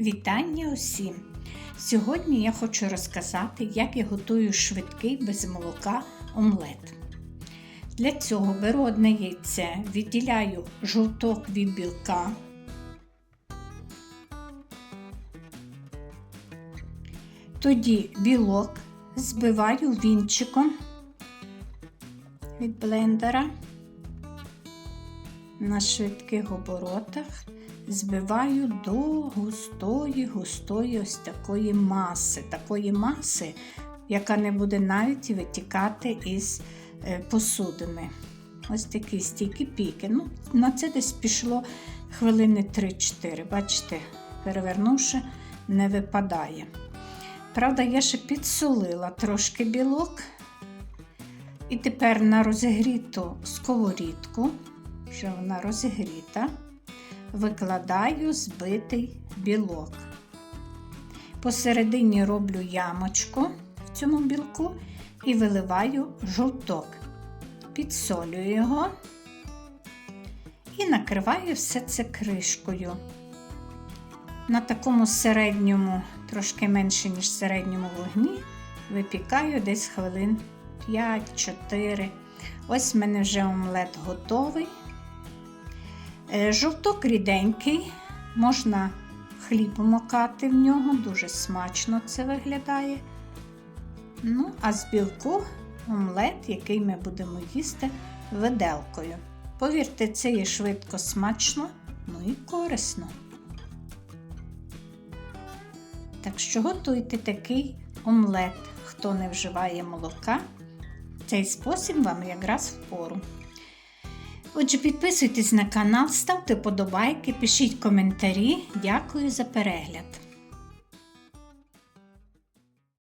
Вітання усім! Сьогодні я хочу розказати, як я готую швидкий без молока омлет. Для цього беру одне яйце, відділяю жовток від білка. Тоді білок збиваю вінчиком від блендера на швидких оборотах збиваю до густої, густої ось такої маси, такої маси, яка не буде навіть витікати із е, посудини. Ось такі стійкі піки. Ну, На це десь пішло хвилини 3-4. Бачите, перевернувши, не випадає. Правда, я ще підсолила трошки білок. І тепер на розігріту сковорідку, вже вона розігріта, викладаю збитий білок. Посередині роблю ямочку в цьому білку і виливаю жовток. Підсолюю його і накриваю все це кришкою. На такому середньому, трошки менше, ніж середньому вогні, випікаю десь хвилин 5-4. Ось в мене вже омлет готовий. Е, Жовток ріденький, можна хліб макати в нього, дуже смачно це виглядає. Ну, а з білку омлет, який ми будемо їсти виделкою. Повірте, це є швидко смачно, ну і корисно. Так що готуйте такий омлет, хто не вживає молока. Цей спосіб вам якраз в пору. Отже, підписуйтесь на канал, ставте подобайки, пишіть коментарі. Дякую за перегляд.